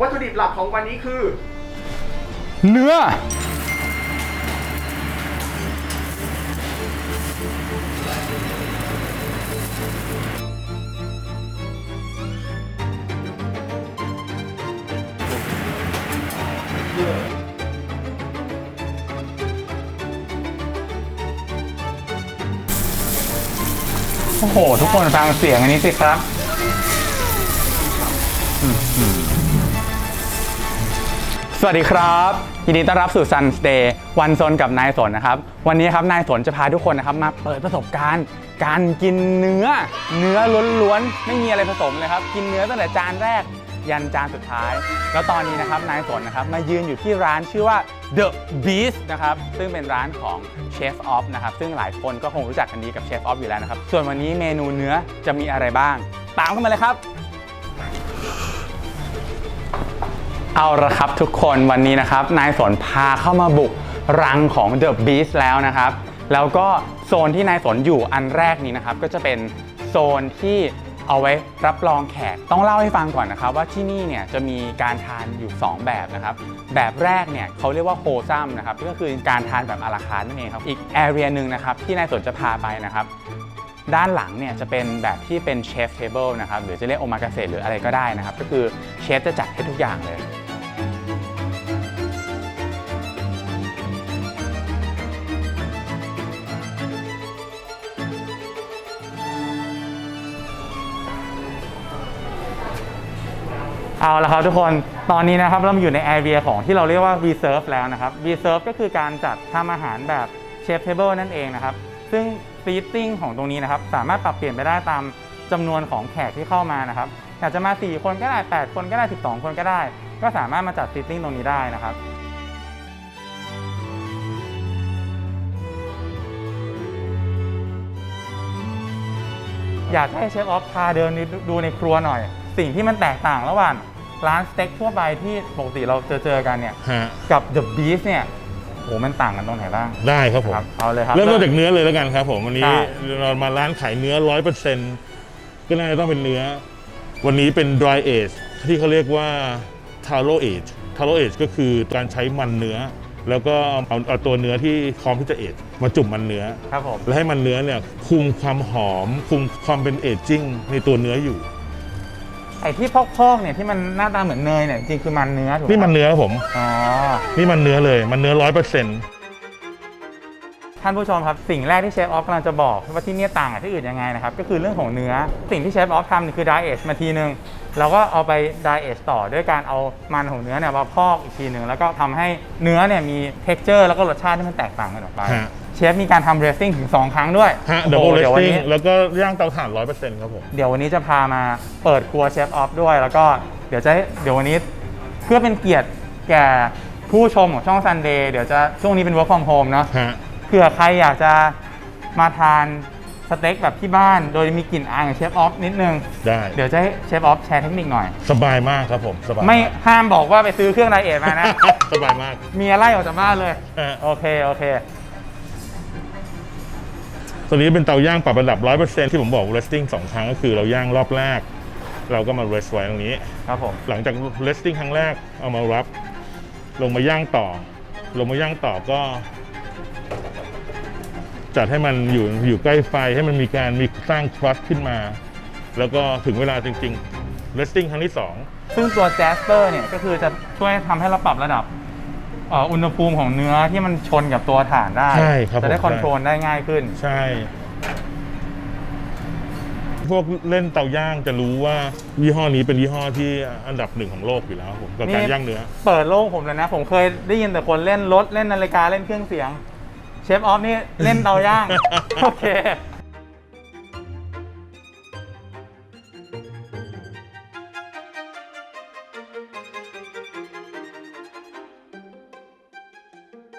วัตถุดิบหลักของวันนี้คือ เนื้อ โอ้โห ทุกคนฟังเสียงอันนี้สิครับ สวัสดีครับ ยินดีต้อนรับสู่ Sun Stay วันซนกับนายสนนะครับ วันนี้ครับนายสนจะพาทุกคนนะครับมาเปิดประสบการณ์ การกินเนื้อ เนื้อล้วนๆ ไม่มีอะไรผสมเลยครับ กินเนื้อตั้งแต่จานแรก ยันจานสุดท้าย แล้วตอนนี้นะครับนายสนนะครับมายืนอยู่ที่ร้านชื่อว่า The Beast นะครับ ซึ่งเป็นร้านของ Chef Off นะครับ ซึ่งหลายคนก็คงรู้จักกันดีกับ Chef Off อยู่แล้วนะครับ ส่วนวันนี้เมนูเนื้อจะมีอะไรบ้าง ตามเข้ามาเลยครับ เอาละครับทุกคนวันนี้นะครับ นายสนพาเข้ามาบุกรังของ The Beast แล้วนะครับ แล้วก็โซนที่นายสนอยู่อันแรกนี้นะครับ ก็จะเป็นโซนที่เอาไว้รับรองแขกต้องเล่าให้ฟังก่อนนะครับ ว่าที่นี่เนี่ยจะมีการทานอยู่ 2 แบบนะครับ แบบแรกเนี่ยเขาเรียกว่าโฮซัมนะครับก็คือการทานแบบอาราคาร์นั่นเองครับอีกแอเรียหนึ่งนะครับที่นายสนจะพาไปนะครับด้านหลังเนี่ยจะเป็นแบบที่เป็นเชฟเทเบิลนะครับหรือจะเรียกโอมากาเสหรืออะไรก็ได้นะครับ ก็คือเชฟจะจัดให้ทุกอย่างเลย เอาละครับทุกคน ตอนนี้นะครับเราอยู่ในแอเรียของที่เราเรียกว่า reserve แล้วนะครับ reserve ก็คือการจัดทำอาหารแบบ chef table นั่นเองนะครับ ซึ่ง seating ของตรงนี้นะครับ สามารถปรับเปลี่ยนไปได้ตามจำนวนของแขกที่เข้ามานะครับอยากจะมา 4 คนก็ได้ 8 คนก็ได้ 12 คนก็ได้ ก็สามารถมาจัด seating ตรงนี้ได้นะครับอยากให้เชฟออฟพาเดินดูในครัวหน่อย สิ่งที่มันแตกต่างระหว่างร้านสเต็กทั่วไปที่ปกติเราเจอเจอๆกันเนี่ย ฮะกับ The Beast เนี่ยโหมันต่างกันตรงไหนบ้างได้ครับผม ครับเอาเลยครับ เริ่มต้นจากเนื้อเลยแล้วกันครับผมวันนี้ใช่เรามาร้านขายเนื้อร้อยเปอร์เซ็นต์ก็น่าจะต้องเป็นเนื้อ วันนี้เป็น dry age ที่เขาเรียกว่า taro age taro age ก็คือการใช้มันเนื้อ แล้วก็เอาเอาตัวเนื้อที่พร้อมที่จะเอจมาจุ่มมันเนื้อ ครับผม แล้วให้มันเนื้อเนี่ยคุมความหอม คุมความเป็นเอจจิ้งในตัวเนื้ออยู่ ไอ้ที่พอกๆเนี่ยที่มันหน้าตาเหมือนเนยเนี่ยจริงๆคือมันเนื้อถูกไหนี่มันเนื้อครับผม อ๋อ นี่มันเนื้อเลย มันเนื้อร้อยเปอร์เซ็นต์ ท่านผู้ชมครับสิ่งแรกที่เชฟออฟกำลังจะบอกว่าที่เนี่ยต่างกับที่อื่นยังไงนะครับก็คือเรื่องของเนื้อสิ่งที่เชฟออฟทำเนี่ยคือ dry age มาทีนึงเราก็เอาไป dry age ต่อด้วยการเอามันของเนื้อเนี่ยมาพอกอีกทีหนึ่งแล้วก็ทำให้เนื้อเนี่ยมี texture แล้วก็รสชาติที่มันแตกต่างกันออกไปฮะเชฟมีการทำ dressing ถึง 2 ครั้งด้วยฮะโอ้โห double เดี๋ยววัน resting นี้แล้วก็ย่างเตาถ่านร้อยเปอร์เซ็นต์ครับผมเดี๋ยววันนี้จะพามาเปิดครัวเชฟออฟด้วย แล้วก็เดี๋ยวจะให้เดี๋ยววันนี้เพื่อเป็นเกียรติแก่ผู้ชมของช่อง Sunday เดี๋ยวจะช่วงนี้เป็น work from home เนาะฮะ เผื่อใครอยากจะมาทานสเต็กแบบที่บ้าน โดยมีกลิ่นอายของเชฟออฟนิดนึง ได้ เดี๋ยวจะให้เชฟออฟแชร์เทคนิคหน่อย สบายมากครับผม สบายไม่าก ห้ามบอกว่าไปซื้อเครื่องไดเอทมานะ สบายมากเมียไล่ออกจากบ้านเลยฮะโอเค โอเค ตัวนี้เป็นเตาย่างปรับระดับ 100%ที่ผมบอก resting สองครั้งก็คือเราย่างรอบแรก เราก็มา rest ไว้ตรงนี้ ครับผม หลังจาก resting ครั้งแรกเอามารับ ลงมาย่างต่อ ลงมาย่างต่อก็ จัดให้มันอยู่อยู่ใกล้ไฟให้มันมีการมีสร้าง trust ขึ้นมา แล้วก็ถึงเวลาจริงๆ resting ครั้งที่สองซึ่งตัวแจสเปอร์เนี่ยก็คือจะช่วยทำให้เราปรับระดับเอ่ออุณหภูมิของเนื้อที่มันชนกับตัวถ่านได้ ใช่ครับจะได้ผม คอนโทรลได้ง่ายขึ้น ใช่ พวกเล่นเตาย่างจะรู้ว่ายี่ห้อนี้เป็นยี่ห้อที่อันดับหนึ่งของโลกอยู่แล้วครับผมกับการย่างเนื้อ เปิดโล่งผมเลยนะ ผมเคยได้ยินแต่คนเล่นรถเล่นนาฬิกาเล่นเครื่องเสียงเช ฟออฟนี่เล่นเตาย่าง โอเค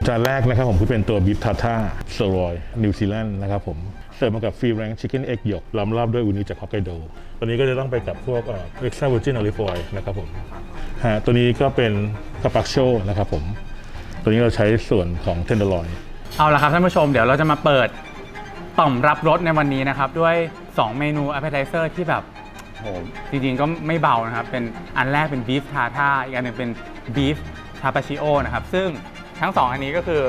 จานแรกนะครับผมคือเป็นตัวบิฟทาท่าสโรยนิวซีแลนด์นะครับผมเสิร์ฟมากับฟรีแรงชิคเก้นเอ็กหยกล้อมรอบด้วยอูนิจากฮอกไกโดตัวนี้ก็จะต้องไปกับพวกเอ็กซ์ตร้าเวอร์จินอลิฟอยนะครับผมฮะตัวนี้ก็เป็นคาปาโชนะครับผม ตัวนี้เราใช้ส่วนของเทนเดอร์ลอย เอาละครับท่านผู้ชมเดี๋ยวเราจะมาเปิดต่อมรับรสในวันนี้นะครับ ด้วย 2 เมนู appetizer ที่แบบโหจริงๆก็ไม่เบานะครับ เป็นอันแรกเป็นบีฟทาท่าอีกอันหนึ่งเป็นบีฟทาปาชิโอนะครับ ซึ่งทั้งสองอันนี้ก็คือ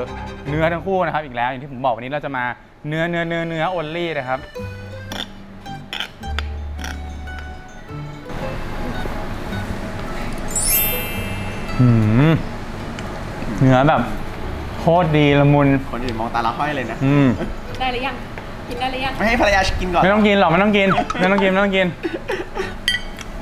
เนื้อทั้งคู่นะครับ อีกแล้วอย่างที่ผมบอกวันนี้เราจะมาเนื้อเนื้อเนื้อเนื้อโอลลี่นะครับหืมเนื้อแบบ โคตรดีละมุน คนอื่นมองตาละห้อยเลยนะ อืม ได้หรือยังกินได้หรือยังไม่ให้ภรรยากินก่อนไม่ต้องกินหรอกไม่ต้องกินไม่ต้องกินไม่ต้องกิน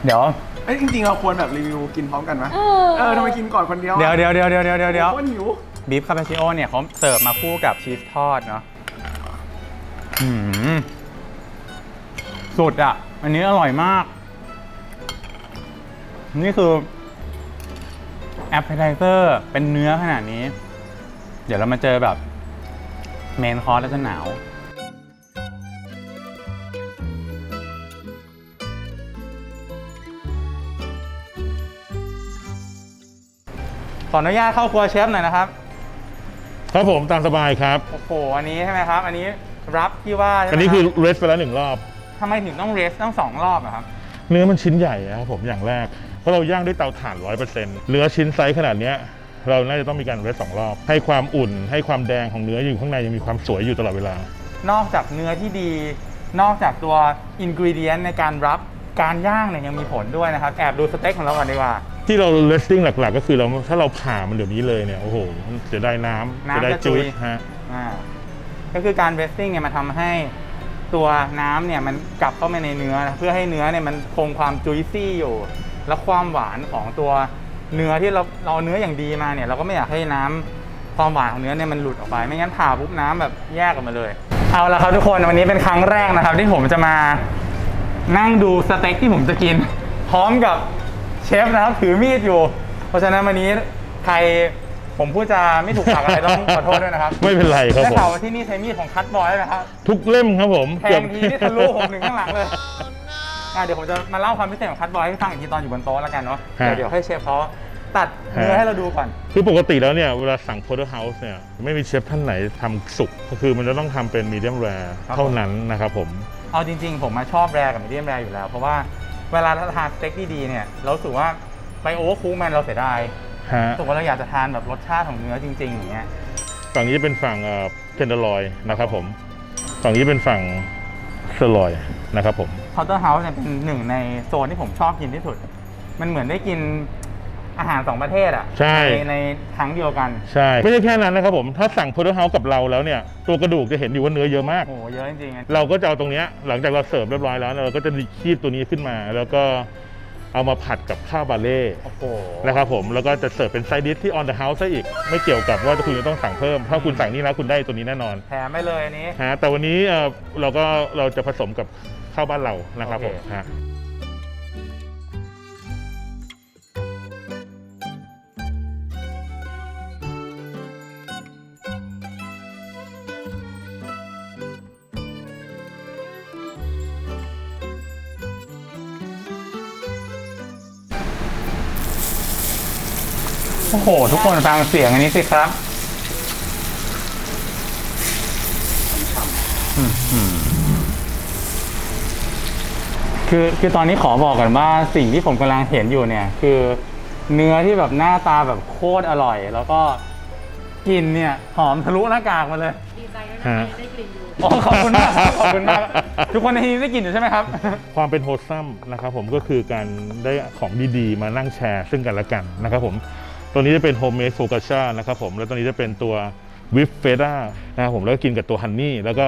เดี๋ยว เอ้ยจริงๆเราควรแบบรีวิวกินพร้อมกันไหมเออเออทำไมกินก่อนคนเดียวอะเดี๋ยวเดี๋ยวเดี๋ยวเดี๋ยวเดี๋ยวเดี๋ยวเดี๋ยวโคตรหิวบีฟคาปาชิโอเนี่ยเขาเสิร์ฟมาคู่กับชีสทอดเนาะอืมสุดอะ อันนี้อร่อยมาก นี่คือแอปเป z เซอร์เป็นเนื้อขนาดนี้ เดี๋ยวเรามาเจอแบบเมนคอร์สแล้วจะหนาว ขออนุญาตเข้าครัวเชฟหน่อยนะครับ ครับผมตามสบายครับ โอ้โห อันนี้ใช่ไหมครับ อันนี้รับที่ว่าใช่ไหมอันนี้คือรับเรสไปแล้วหนึ่งรอบ ทำไมถึงต้องเรสต้องสองรอบอะครับ เนื้อมันชิ้นใหญ่นะครับผมอย่างแรกเพราะเราย่างด้วยเตาถ่าน100%เนื้อชิ้นไซส์ขนาดเนี้ย เราน่าจะต้องมีการเรสสองรอบ ให้ความอุ่น ให้ความแดงของเนื้ออยู่ข้างในยังมีความสวยอยู่ตลอดเวลา นอกจากเนื้อที่ดี นอกจากตัวอินก e เดียนในการรับการย่างเนี่ยยังมีผลด้วยนะครับ แอบดูสเต็กของเราก่อนดีกว่า ที่เราเลสติ้งหลักๆ ก็คือเราถ้าเราผ่ามันเดี๋ยวนี้เลยเนี่ยโอ้โหเสียดายน้ำน้ำเสียดายจะจุจุยดฮะอ่าก็คือการเรสติ้งเนี่ยมันทำให้ตัวน้ำเนี่ยมันกลับเข้ามาในเนื้อนะเพื่อให้เนื้อเนี่ยมันคงความจุยซี่อยู่ และความหวานของตัว เนื้อที่เราเราเนื้ออย่างดีมาเนี่ยเราก็ไม่อยากให้น้ำความหวานของเนื้อเนี่ยมันหลุดออกไป ไม่งั้นผ่าปุ๊บน้ำแบบแยกออกมาเลย เอาละครับทุกคนวันนี้เป็นครั้งแรกนะครับ ที่ผมจะมานั่งดูสเต็กที่ผมจะกิน พร้อมกับเชฟนะครับถือมีดอยู่ เพราะฉะนั้นวันนี้ใครผมพูดจะไม่ถูกปากอะไรต้องขอโทษด้วยนะครับไม่เป็นไรครับได้ผมข่าวว่าที่นี่ใช้มีดของคัตบอยไหมครับทุกเล่มครับผมแทงทีนี่ทะลุผมถึงข้างหลังเลย อะเดี๋ยวผมจะมาเล่าความพิเศษของคัตบอยให้ฟังอีกทีตอนอยู่บนโต๊ะแล้วกันเนาะฮะ เดี๋ยวเดี๋ยวให้เชฟเขาตัดเนื้อให้เราดูก่อน คือปกติแล้วเนี่ยเวลาสั่ง porterhouse เนี่ยไม่มีเชฟท่านไหนทำสุกก็คือมันจะต้องทำเป็น medium rare ครับผม เท่านั้นนะครับผม เอาจริง ๆ ผมมาชอบแรร์กับมีเดียมแรร์อยู่แล้ว เพราะว่าเวลาเราทานสเต็กดีๆเนี่ยเรารู้สึกว่าไปโอเวอร์คูกมันเราเสียดายฮะ รู้สึกว่าเราอยากจะทานแบบรสชาติของเนื้อจริงๆอย่างเงี้ยฝั่งนี้เป็นฝั่งเทนเดอร์ลอยนะครับผม ฝั่งนี้เป็นฝั่งเซอร์ลอย นะครับผมพอ u เตอร์เฮาส์เนี่ยเป็นหนึ่งในโซนที่ผมชอบกินที่สุด มันเหมือนได้กินอาหารสองประเทศอะใช่ ในครั้งเดียวกัน ใช่ ไม่ใช่แค่นั้นนะครับผมถ้าสั่ง porterhouse กับเราแล้วเนี่ยตัวกระดูกจะเห็นอยู่ว่าเนื้อเยอะมาก โอ้โหเยอะจริงๆอะเราก็จะเอาตรงเนี้ยหลังจากเราเสิร์ฟเรียบร้อยแล้วเนี่ยเราก็จะคีบตัวนี้ขึ้นมา แล้วก็เอามาผัดกับข้าวบาเล่โอ้โหนะครับผมแล้วก็จะเสิร์ฟเป็นไซดิสที่ on the house ซะอีก ไม่เกี่ยวกับว่าคุณจะต้องสั่งเพิ่ม ถ้าคุณสั่งนี่แล้วคุณได้ตัวนี้แน่นอนแถมไปเลยอันนี้ฮะแต่วันนี้เอ่อเราก็เราจะผสมกับ ข้าวบ้านเรานะครับผมโอเคฮะโอ้โห ทุกคนฟังเสียงอันนี้สิครับ อืมอืม คือคือตอนนี้ขอบอกก่อนว่าสิ่งที่ผมกำลังเห็นอยู่เนี่ย คือเนื้อที่แบบหน้าตาแบบโคตรอร่อย แล้วก็กลินเนี่ยหอมทะลุหน้ากากมาเลยดีใจด้วยฮะนะได้กลิ่นอยู่อ๋อขอบคุณมากครับขอบคุณมากทุกคนในที่นี้ได้กลินอยู่ใช่ไหมครับ ความเป็นโฮสซัมนะครับผมก็คือการได้ของดีๆ มานั่งแชร์ซึ่งกันและกันนะครับผมตัวนี้จะเป็นโฮมเมดโฟกัชชานะครับผมแล้วตัวนี้จะเป็นตัววิฟเฟด้านะครับผมแล้วก็กินกับตัวฮันนี่แล้วก็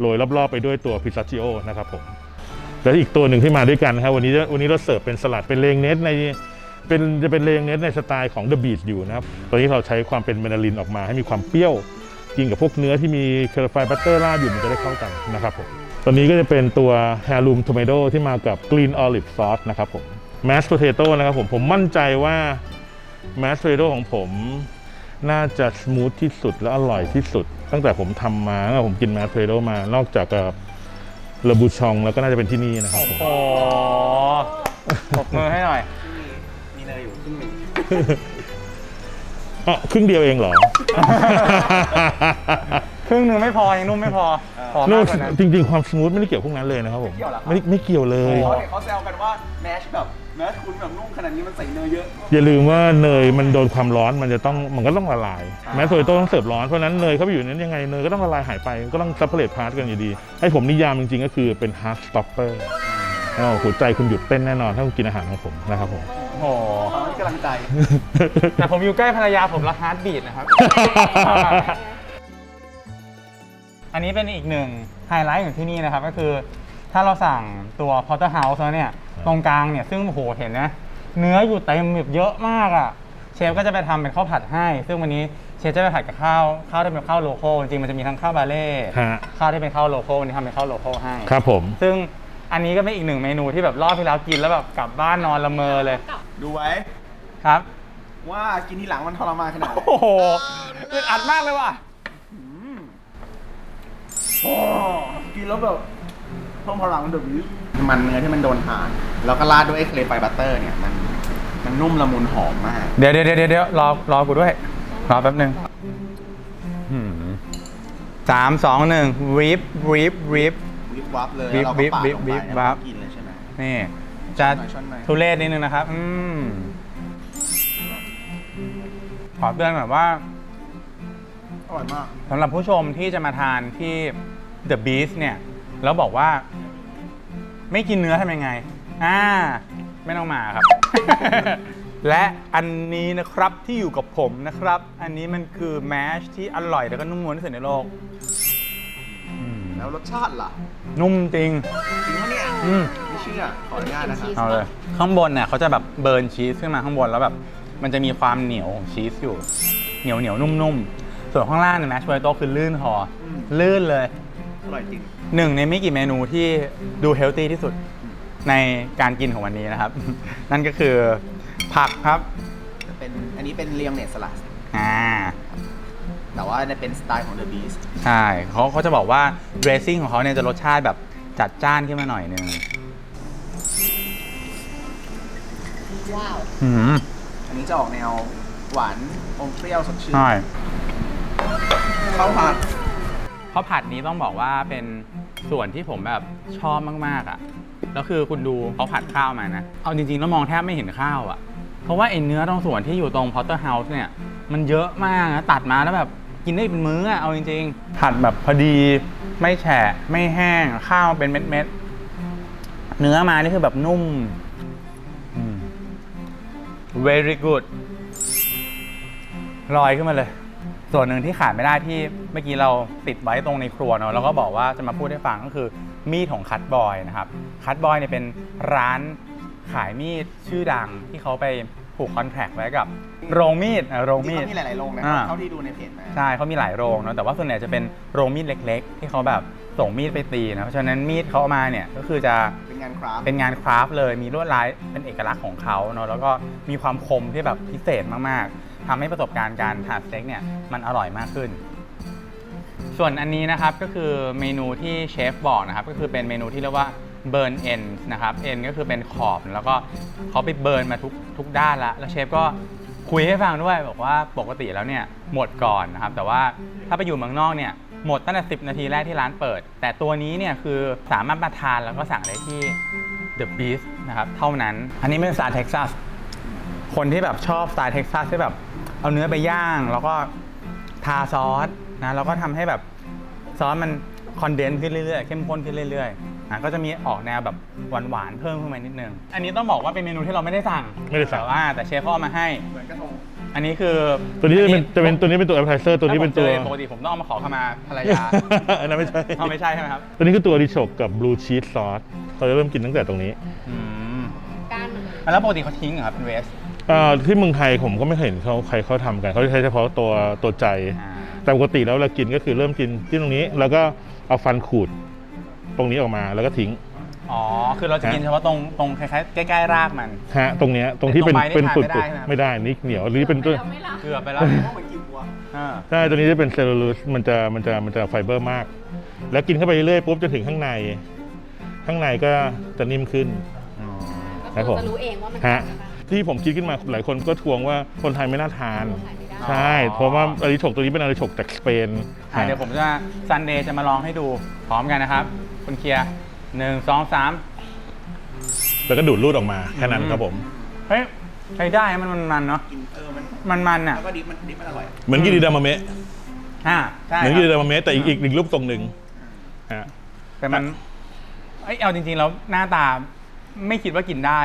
โรยรอบๆไปด้วยตัวพิซซาชิโอนะครับผม แล้วอีกตัวหนึ่งที่มาด้วยกันนะครับวันนี้วันนี้เราเสิร์ฟเป็นสลัดเป็นเลงเนสในเป็นจะเป็นเลงเนสในสไตล์ของ The Beach อยู่นะครับตัวนี้เราใช้ความเป็นเมนาลินออกมาให้มีความเปรี้ยวกินกับพวกเนื้อที่มีเคอร์ไฟบัตเตอร์ราดอยู่มันจะได้เข้ากันนะครับผมตัวนี้ก็จะเป็นตัว Heirloom Tomato ที่มากับ Green Olive Sauce นะครับผม Mashed Potato นะครับผมผมมั่นใจว่า Mashed Potato ของผมน่าจะส o t h ที่สุดและอร่อยที่สุด ตั้งแต่ผมทำมาตั้งแต่ผมกิน Mashed Potato มานอกจากกับ เลบูชองแล้วก็น่าจะเป็นที่นี่นะครับผมโอ้ปรบมือให้หน่อย มีเนยอยู่ครึ่งหนึ่งอะครึ่งเดียวเองเหรอ ครึ่งหนึ่งไม่พอ ยังนุ่มไม่พอขอนู่มานกกว่านั้น จริงๆ ความสมูทไม่ได้เกี่ยวพวกนั้นเลยนะครับผม ไม่เกี่ยวเหรอครับ ไม่ได้ไม่เกี่ยวเลย เขาเห็นเขาแซวกันว่าแมชแบบ แมชคุณแบบนุ่มขนาดนี้มันใส่เนยเยอะ อย่าลืมว่าเนยมันโดนความร้อนมันจะต้องมันก็ต้องละลาย แม้โซยโต้ต้องเสิร์ฟร้อนเพราะฉะนั้นเนยเข้าไปอยู่ในนั้นยังไงเนยก็ต้องละลายหายไปก็ต้องซัพเพลตพาร์ทกันอยู่ดี ให้ผมนิยามจริงๆก็คือเป็น hard stopper อ้าวหัวใจคุณหยุดเต้นแน่นอนถ้าคุณกินอาหารของผมนะครับผมโอ้โหขอให้กำลังใจ แต่ผมอยู่ใกล้ภรรยาผมแล้วฮาร์ดบีดนะครับ อันนี้เป็นอีกหนึ่งไฮไลท์ของที่นี่นะครับก็คือ ถ้าเราสั่งตัว porterhouse แล้วเนี่ย ตรงกลางเนี่ย ซึ่งโอ้โหเห็นนะ เนื้ออยู่เต็มแบบเยอะมากอะ่ะ เชฟก็จะไปทำเป็นข้าวผัดให้ ซึ่งวันนี้เชฟจะไปผัดกับข้าวข้าวที่เป็นข้าวโลโก้จริงๆมันจะมีทั้งข้าวบาเล่ฮะ ข้าวที่เป็นข้าวโลโก้วันนี้ทำเป็นข้าวโลโก้ให้ ครับผม ซึ่งอันนี้ก็เป็นอีกหนึ่งเมนูที่แบบรอบที่แล้วกินแล้วแบบกลับบ้านนอนละเมอเลยดูไว้ครับ ว่ากินทีหลังมันทรมานขนาดไหน โอ้โหอึดอัดมากเลยว่ะ โอ้กินแล้วแบบ เพิ่มพลังเดอะวิสมันเนื้อที่มันโดนทานแล้วก็ราดด้วยไอ้เคลปไฟบัตเตอร์เนี่ยมันมันนุ่มละมุนหอมมาก เดี๋ยวเดี๋ยวเดี๋ยวเดี๋ยวรอรอกูด้วย รอแป๊บหนึ่งหืมสามสองหนึ่งวิบวิบวิบ วิบวับเลยวิบแล้วเราก็ปาดวิบลงไปวิบแล้ววับก็กินเลยใช่ไหม นี่ จะช้อนหน่อย ทุเรศนิดนึงนะครับ อืมขอเตือนแบบว่า อร่อยมาก สำหรับผู้ชมที่จะมาทานที่ The Beast เนี่ย แล้วบอกว่า ไม่กินเนื้อทำยังไง อ่า ไม่ต้องมาครับ และอันนี้นะครับที่อยู่กับผมนะครับ อันนี้มันคือแมชที่อร่อยแล้วก็นุ่มนวลที่สุดในโลกอืมแล้วรสชาติล่ะนุ่มจริง จริงปะเนี่ยอืม ไม่เชื่อขออนุญาตนะครับเอาเลยข้างบนเนี่ยเขาจะแบบเบิร์นชีสขึ้นมาข้างบนแล้วแบบมันจะมีความเหนียวของชีสอยู่ เหนียวเหนียวนุ่มๆ ส่วนข้างล่างเนี่ยแมชโพเตโต้คือลื่นคออมลื่นเลย อร่อยจริง หนึ่งในไม่กี่เมนูที่ดูเฮลตี้ที่สุดในการกินของวันนี้นะครับ นั่นก็คือผักครับเป็นอันนี้เป็นเลียงเนสสลัดอ่าแต่ว่าเป็นสไตล์ของ The Beast ใช่เขาเขาจะบอกว่าเดรสซิ่งของเขาเนี่ยจะรสชาติแบบจัดจ้านขึ้นมาหน่อยนึงว้าวอืมอันนี้จะออกแนวหวานอมเปรี้ยวสดชื่นใช่ข้าวผัด ข้าวผัดนี้ต้องบอกว่าเป็นส่วนที่ผมแบบชอบมากๆอะแล้วคือคุณดูเขาผัดข้าวมานะ เอาจริงๆแล้วมองแทบไม่เห็นข้าวอะ เพราะว่าไอ้เนื้อตรงส่วนที่อยู่ตรงพอตเตอร์เฮาส์เนี่ย มันเยอะมากนะตัดมาแล้วแบบกินได้เป็นมื้ออะเอาจริงๆ ผัดแบบพอดีไม่แฉะไม่แห้งข้าวเป็นเม็ดๆ เนื้อมานี่คือแบบนุ่มอืม very good ลอยขึ้นมาเลย ส่วนหนึ่งที่ขาดไม่ได้ที่ เมื่อกี้เราติดไว้ตรงในครัวเนาะแล้วก็บอกว่าจะมาพูดให้ฟังก็คือมีดของคัตบอยนะครับคัตบอยเนี่ยเป็นร้านขายมีดชื่อดังที่เขาไปผูกคอนแทคไว้กับ โรงมีดอะโรงที่มีด เขามีหลายๆโรงนะอ่า เท่าที่ดูในเพจมาใช่เขามีหลายโรงเนาะแต่ว่าส่วนใหญ่จะเป็นโรงมีดเล็ก ๆ ที่เขาแบบส่งมีดไปตีนะเพราะฉะนั้นมีดเขาเอามาเนี่ยก็คือจะเป็นงานคราฟต์เป็นงานคราฟต์เลยมีลวดลายเป็นเอกลักษณ์ของเขาเนาะแล้วก็มีความคมที่แบบพิเศษมากๆทำให้ประสบการณ์การทานสเต็กเนี่ยมันอร่อยมากขึ้น ส่วนอันนี้นะครับก็คือเมนูที่เชฟบอกนะครับก็คือเป็นเมนูที่เรียกว่าเบิร์นเอ็นนะครับเอ็นก็คือเป็นขอบแล้วก็เขาไปเบิร์นมาทุกทุกด้านละแล้วเชฟก็คุยให้ฟังด้วยบอกว่าปกติแล้วเนี่ยหมดก่อนนะครับแต่ว่าถ้าไปอยู่เมืองนอกเนี่ยหมดตั้งแต่ 10 นาทีแรกที่ร้านเปิด แต่ตัวนี้เนี่ยคือสามารถมาทานแล้วก็สั่งได้ที่ The Beast นะครับเท่านั้น อันนี้เป็นสไตล์เท็กซัสคนที่แบบชอบสไตล์เท็กซัสที่แบบเอาเนื้อไปย่าง แล้วก็ทาซอส นะแล้วก็ทำให้แบบซอสมันคอนเดนซ์ขึ้นเรื่อยๆเข้มข้นขึ้นเรื่อยๆนะก็จะมีออกแนวแบบหวานๆเพิ่มขึ้นมานิดนึง อันนี้ต้องบอกว่าเป็นเมนูที่เราไม่ได้สั่งไม่ได้สั่ง แต่ว่าแต่เชฟเขาเอามาให้ เหมือนกระทงอันนี้คือตัวนี้จะเป็นจะเป็นตัวนี้เป็นตัว appetizer ตัวนี้เป็นตัวถ้าผมจอปกติผมต้องเอามาขอเข้ามาภรรยาอันนั้นไม่ใช่เอาไม่ใช่ใช่ไหมครับ ตัวนี้คือตัวดิโชกกับบลูชีสซอสเราจะเริ่มกินตั้งแต่ตรงนี้อืมการแล้วปกติเขาทิ้งเหรอครับเป็นเวสเอ่อที่เมืองไทยผมก็ไม่เคยเห็นเขาใครเขาทำกันเขาใช้เฉพาะตัวตัวใจอ่า แต่ปกติแล้วเรากินก็คือเริ่มกินที่ตรงนี้ แล้วก็เอาฟันขูดตรงนี้ออกมาแล้วก็ทิ้ง อ๋อ คือเราจะกินเฉพาะตรงตรงคล้ายๆใกล้ๆรากมัน ฮะ ตรงเนี้ยตรงที่เป็นแต่ตรงใบนี่เป็นทานปุดไม่ได้ๆใช่ไหมไม่ได้นี่เหนียวหรือเป็นตัวเราไม่ละเกือบไปแล้วเพราะเหมือนกินวัวอ่าใช่ตัวนี้จะเป็นเซลลูโลสมันจะมันจะมันจะไฟเบอร์มาก แล้วกินเข้าไปเรื่อยๆปุ๊บจะถึงข้างใน ข้างในก็จะนิ่มขึ้น ครับผมจะรู้เองว่ามันฮะทำอะไรบ้างที่ผมคิดขึ้นมาหลายคนก็ทวงว่าคนไทยไม่น่าทาน ขายไม่ได้ ใช่ เพราะว่าอาริโชกตัวนี้เป็นอาริโชกจากสเปนอะเดี๋ยวผมจะซันเดย์จะมาลองให้ดูพร้อมกันนะครับ คุณเคลียร์หนึ่งสองสามแล้วก็ดูดรูดออกมาแค่นั้นครับผม เฮ้ยใช้ได้มันมันมันๆเนาะกินเออมันมันมันๆอะแล้วก็ดิบมันดิบมันอร่อยเหมือนกินดีดามะเมะอ่าใช่เหมือนคกินดีรับดามะเมะแต่อีกอีกอีกรูปทรงหนึ่งฮะแต่มันเอ้ยเอาจริงๆแล้วหน้าตาไม่คิดว่ากินได้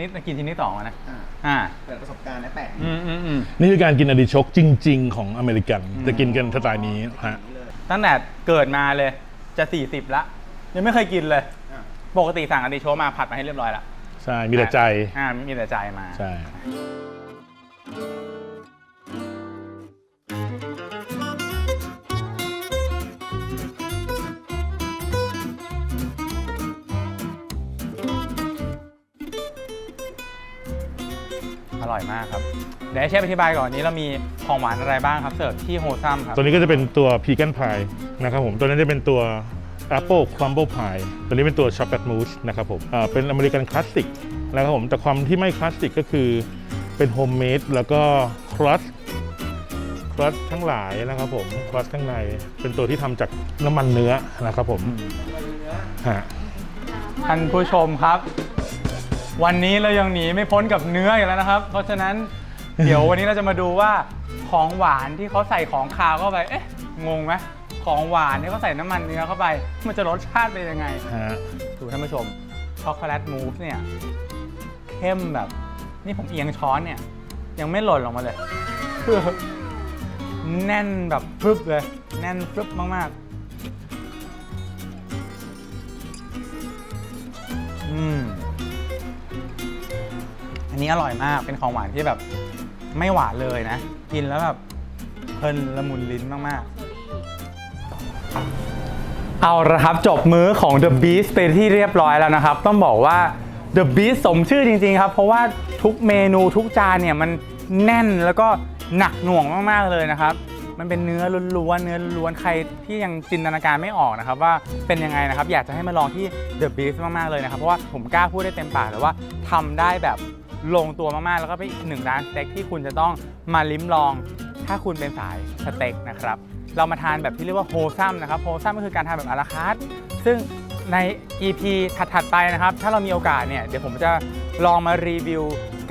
นี่กินชิ้นที่สองอะนะอ่าอ่าเปิดประสบการณ์และแปลกอืมอืมอืมนี่คือการกินอาริโชกจริง ๆ ของอเมริกันจะกินกันสไตล์นี้ฮะ นี่เลย ตั้งแต่เกิดมาเลย จะสี่สิบละ ยังไม่เคยกินเลย อะปกติสั่งอาติโชมาผัดมาให้เรียบร้อยละใช่ มีแต่ใจ อ่ามีแต่ใจมา ใช่ ร่อยมากครับ เดี๋ยวให้เชฟอธิบายก่อนวันนี้เรามีของหวานอะไรบ้างครับเสิร์ฟที่โฮซัมครับ ตัวนี้ก็จะเป็นตัวพีกันพายนะครับผมตัวนี้จะเป็นตัว Apple Crumble Pie ตัวนี้เป็นตัว Chocolate Mousse นะครับผมอ่าเป็นอเมริกันคลาสสิกนะครับผมแต่ความที่ไม่คลาสสิกก็คือเป็นโฮมเมดแล้วก็ครัสครัสทั้งหลายนะครับผมครัสข้างในเป็นตัวที่ทำจากน้ำมันเนื้อนะครับผมฮะท่านผู้ชมครับ วันนี้เรายังหนีไม่พ้นกับเนื้ออยู่แล้วนะครับ เพราะฉะนั้นเดี๋ยววันนี้เราจะมาดูว่าของหวานที่เขาใส่ของคาวเข้าไป เอ๊ะ งงไหมของหวานที่เขาใส่น้ำมันเนื้อเข้าไป มันจะรสชาติเป็นยังไงฮะดูท่านผู้ชม ช็อกโกแลตมูสเนี่ย เข้มแบบ นี่ผมเอียงช้อนเนี่ย ยังไม่หล่นลงมาเลย คือแน่นแบบพรึบเลย แน่นพรึบมาก ๆ อืมอั นี้อร่อยมาก เป็นของหวานที่แบบไม่หวานเลยนะ กินแล้วแบบเพลินละมุนลิ้นมากๆ เอาละครับจบมื้อของ The Beast ไปที่เรียบร้อยแล้วนะครับ ต้องบอกว่า The Beast สมชื่อจริงๆครับ เพราะว่าทุกเมนูทุกจานเนี่ยมันแน่นแล้วก็หนักหน่วงมากๆเลยนะครับ มันเป็นเนื้อล้วนๆเนื้อล้วนใครที่ยังจินตนาการไม่ออกนะครับ ว่าเป็นยังไงนะครับ อยากจะให้มาลองที่ The Beast มากๆเลยนะครับ เพราะว่าผมกล้าพูดได้เต็มปากเลยว่าทำได้แบบ ลงตัวมากๆ แล้วก็เป็นอีกหนึ่งร้านสเต็กที่คุณจะต้องมาลิ้มลอง ถ้าคุณเป็นสายสเต็กนะครับ เรามาทานแบบที่เรียกว่าโฮซัมนะครับ โฮซัมก็คือการทานแบบอาราคาร์ทซึ่งใน EP ถัดๆไปนะครับ ถ้าเรามีโอกาสเนี่ย เดี๋ยวผมจะลองมารีวิว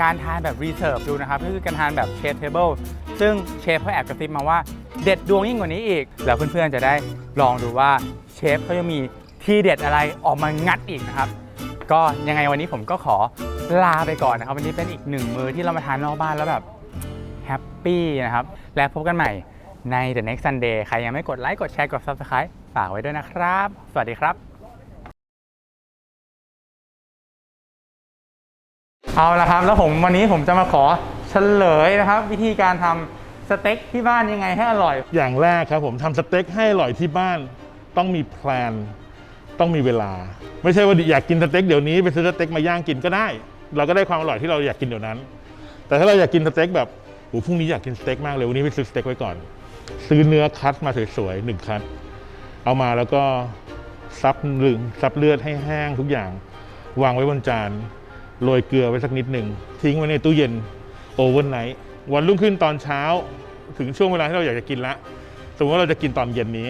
การทานแบบรีเซิร์ฟดูนะครับก็คือการทานแบบเชฟเทเบิลซึ่งเชฟเขาแอบกระซิบมาว่าเด็ดดวงยิ่งกว่านี้อีก แล้วเพื่อนๆจะได้ลองดูว่าเชฟเขายังมีที่เด็ดอะไรออกมางัดอีกนะครับ ก็ยังไงวันนี้ผมก็ขอ ลาไปก่อนนะครับ วันนี้เป็นอีกหนึ่งมือที่เรามาทานนอกบ้านแล้วแบบแฮปปี้นะครับ และพบกันใหม่ใน The Next Sunday ใครยังไม่กดไลค์กดแชร์กด Subscribe ฝากไว้ด้วยนะครับ สวัสดีครับ เอาละครับ แล้วผมวันนี้ผมจะมาขอเฉลยนะครับ วิธีการทำสเต็กที่บ้านยังไงให้อร่อย อย่างแรกครับผมทำสเต็กให้อร่อยที่บ้านต้องมีแพลน ต้องมีเวลา ไม่ใช่ว่าอยากกินสเต็กเดี๋ยวนี้ไปซื้อสเต็กมาย่างกินก็ได้ เราก็ได้ความอร่อยที่เราอยากกินเดี๋ยวนั้น แต่ถ้าเราอยากกินสเต็กแบบโอ้พรุ่งนี้อยากกินสเต็กมากเลยวันนี้ไปซื้อสเต็กไว้ก่อน ซื้อเนื้อคัดมาสวยๆหนึ่งคัดเอามาแล้วก็ซับลึงซับเลือดให้แห้งทุกอย่าง วางไว้บนจานโรยเกลือไว้สักนิดหนึ่งทิ้งไว้ในตู้เย็นโอเวอร์ไนท์วันรุ่งขึ้นตอนเช้า ถึงช่วงเวลาที่เราอยากจะกินละสมมติว่าเราจะกินตอนเย็นนี้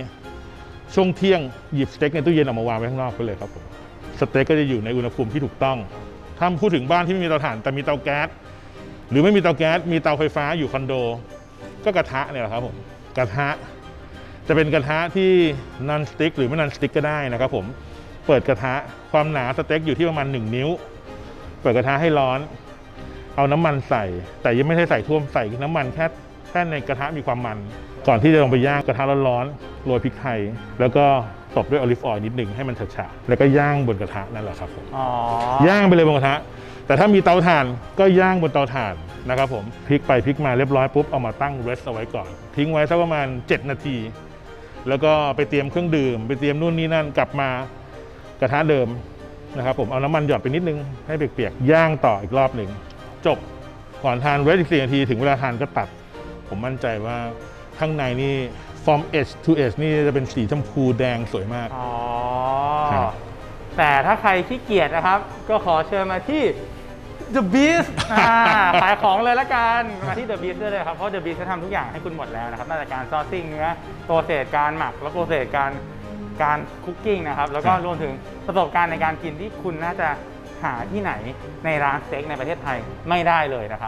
ช่วงเที่ยงหยิบสเต็กในตู้เย็นออกมาวางไว้ข้างนอกไปเลยครับผมสเต็กก็จะอยู่ในอุณหภูมิที่ถูกต้อง ถ้าพูดถึงบ้านที่ไม่มีเตาถ่านแต่มีเตาแก๊สหรือไม่มีเตาแก๊สมีเตาไฟฟ้าอยู่คอนโด ก็กระทะเนี่ยแหละครับผมกระทะจะเป็นกระทะที่นันสติ๊กหรือไม่นันสติ๊กก็ได้นะครับผมเปิดกระทะความหนาสเต็กอยู่ที่ประมาณ 1 นิ้ว เปิดกระทะให้ร้อน เอาน้ำมันใส่ แต่ยังไม่ใช่ใส่ท่วมใส่น้ำมันแค่แค่ในกระทะมีความมัน ก่อนที่จะลงไปย่างกระทะร้อนๆโรยพริกไทย แล้วก็ ตบด้วยออลิฟออยล์นิดหนึ่งให้มันฉะๆแล้วก็ย่างบนกระทะนั่นแหละครับผมอ๋อย่างไปเลยบนกระทะ แต่ถ้ามีเตาถ่านก็ย่างบนเตาถ่านนะครับผมพลิกไปพลิกมาเรียบร้อยปุ๊บเอามาตั้งเรสเอาไว้ก่อน ทิ้งไว้สักประมาณ 7 นาที แล้วก็ไปเตรียมเครื่องดื่ม ไปเตรียมนู่นนี่นั่นกลับมากระทะเดิมนะครับผมเอาน้ำมันหยอดไปนิดนึงให้เปียกๆย่างต่ออีกรอบหนึ่งจบก่อนทานเวทอีกสี่นาทีถึงเวลาทานก็ตัด ผมมั่นใจว่าข้างในนี่ from edge to edge นี่จะเป็นสีชมพูแดงสวยมาก อ๋อ ครับ แต่ถ้าใครขี้เกียจนะครับ ก็ขอเชิญมาที่ The Beast อ่าขายของเลยละกัน มาที่ The Beast ได้เลยครับ เพราะ The Beast จะทำทุกอย่างให้คุณหมดแล้วนะครับตั้งแต่การซอสซิ่งเนื้อโปรเซสการหมัก แล้วโปรเซสการการคุกกิ้งนะครับ แล้วก็ครับรวมถึงประสบการณ์ในการกินที่คุณน่าจะหาที่ไหนในร้านสเต็กในประเทศไทยไม่ได้เลยนะครับ